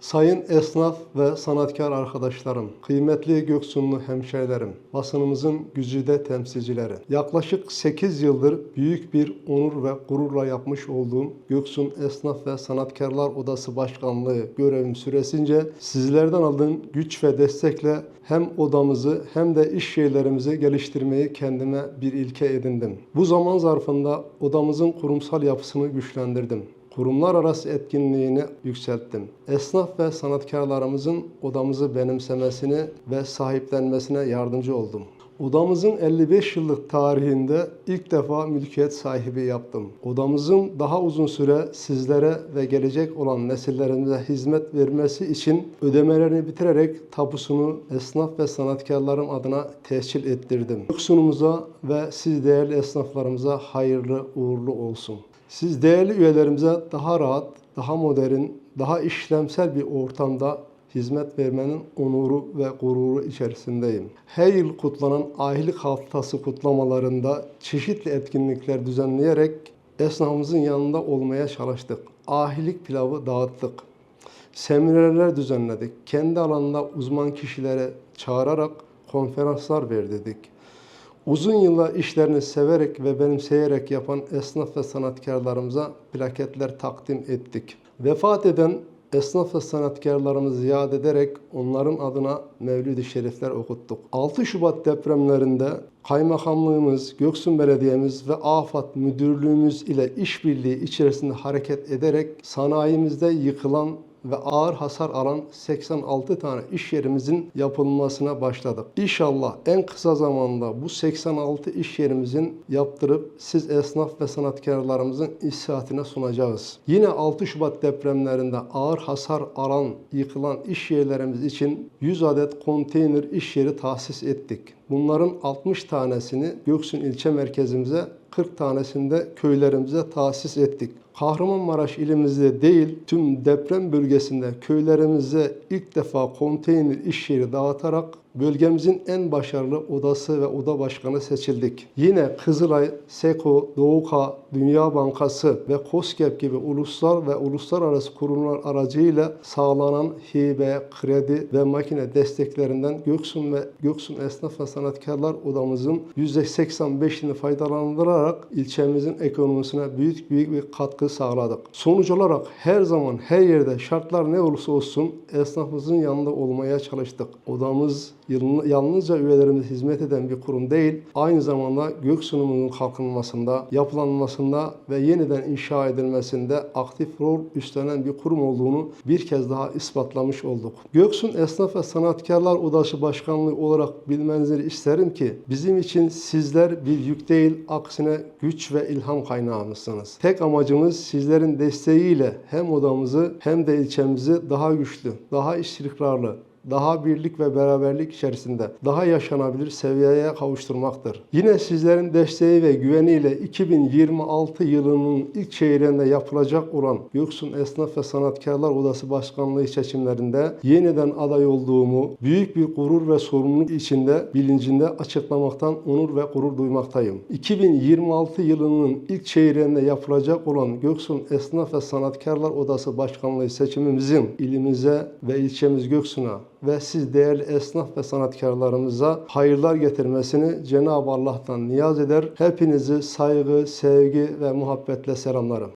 Sayın esnaf ve sanatkar arkadaşlarım, kıymetli Göksunlu hemşehrilerim, basınımızın güzide temsilcileri. Yaklaşık 8 yıldır büyük bir onur ve gururla yapmış olduğum Göksun Esnaf ve Sanatkarlar Odası Başkanlığı görevim süresince sizlerden aldığım güç ve destekle hem odamızı hem de iş yerlerimizi geliştirmeyi kendime bir ilke edindim. Bu zaman zarfında odamızın kurumsal yapısını güçlendirdim kurumlar arası etkinliğini yükselttim. Esnaf ve sanatkarlarımızın odamızı benimsemesini ve sahiplenmesine yardımcı oldum. Odamızın 55 yıllık tarihinde ilk defa mülkiyet sahibi yaptım. Odamızın daha uzun süre sizlere ve gelecek olan nesillerimize hizmet vermesi için ödemelerini bitirerek tapusunu esnaf ve sanatkarlarım adına tescil ettirdim. Yoksunumuza ve siz değerli esnaflarımıza hayırlı uğurlu olsun. Siz değerli üyelerimize daha rahat, daha modern, daha işlemsel bir ortamda hizmet vermenin onuru ve gururu içerisindeyim. Her yıl kutlanan ahilik haftası kutlamalarında çeşitli etkinlikler düzenleyerek esnafımızın yanında olmaya çalıştık. Ahilik pilavı dağıttık. Seminerler düzenledik. Kendi alanında uzman kişilere çağırarak konferanslar verdirdik. Uzun yıllar işlerini severek ve benimseyerek yapan esnaf ve sanatkarlarımıza plaketler takdim ettik. Vefat eden esnaf ve sanatkarlarımızı yad ederek onların adına Mevlid-i Şerifler okuttuk. 6 Şubat depremlerinde Kaymakamlığımız, Göksun Belediye'miz ve AFAD Müdürlüğümüz ile işbirliği içerisinde hareket ederek sanayimizde yıkılan ve ağır hasar alan 86 tane iş yerimizin yapılmasına başladık. İnşallah en kısa zamanda bu 86 iş yerimizin yaptırıp siz esnaf ve sanatkarlarımızın issaatine sunacağız. Yine 6 Şubat depremlerinde ağır hasar alan, yıkılan iş yerlerimiz için 100 adet konteyner iş yeri tahsis ettik. Bunların 60 tanesini Göksun ilçe merkezimize, 40 tanesini de köylerimize tahsis ettik. Kahramanmaraş ilimizde değil, tüm deprem bölgesinde köylerimize ilk defa konteyner iş yeri dağıtarak bölgemizin en başarılı odası ve oda başkanı seçildik. Yine Kızılay, SEKO, Doğuka, Dünya Bankası ve COSGAP gibi ulusal ve uluslararası kurumlar aracıyla sağlanan hibe, kredi ve makine desteklerinden Göksun ve Göksun Esnaf ve Sanatkarlar Odamızın %85'ini faydalandırarak ilçemizin ekonomisine büyük büyük bir katkı sağladık. Sonuç olarak her zaman her yerde şartlar ne olursa olsun esnafımızın yanında olmaya çalıştık. Odamız yalnızca üyelerimize hizmet eden bir kurum değil, aynı zamanda Göksun'un kalkınmasında, yapılanmasında ve yeniden inşa edilmesinde aktif rol üstlenen bir kurum olduğunu bir kez daha ispatlamış olduk. Göksun Esnaf ve Sanatkarlar Odası Başkanlığı olarak bilmenizi isterim ki bizim için sizler bir yük değil, aksine güç ve ilham kaynağımızsınız. Tek amacımız sizlerin desteğiyle hem odamızı hem de ilçemizi daha güçlü, daha istikrarlı, daha birlik ve beraberlik içerisinde daha yaşanabilir seviyeye kavuşturmaktır. Yine sizlerin desteği ve güveniyle 2026 yılının ilk çeyreğinde yapılacak olan Göksun Esnaf ve Sanatkarlar Odası Başkanlığı seçimlerinde yeniden aday olduğumu büyük bir gurur ve sorumluluk içinde bilincinde açıklamaktan onur ve gurur duymaktayım. 2026 yılının ilk çeyreğinde yapılacak olan Göksun Esnaf ve Sanatkarlar Odası Başkanlığı seçimimizin ilimize ve ilçemiz Göksun'a ve siz değerli esnaf ve sanatkarlarımıza hayırlar getirmesini Cenab-ı Allah'tan niyaz eder. Hepinizi saygı, sevgi ve muhabbetle selamlarım.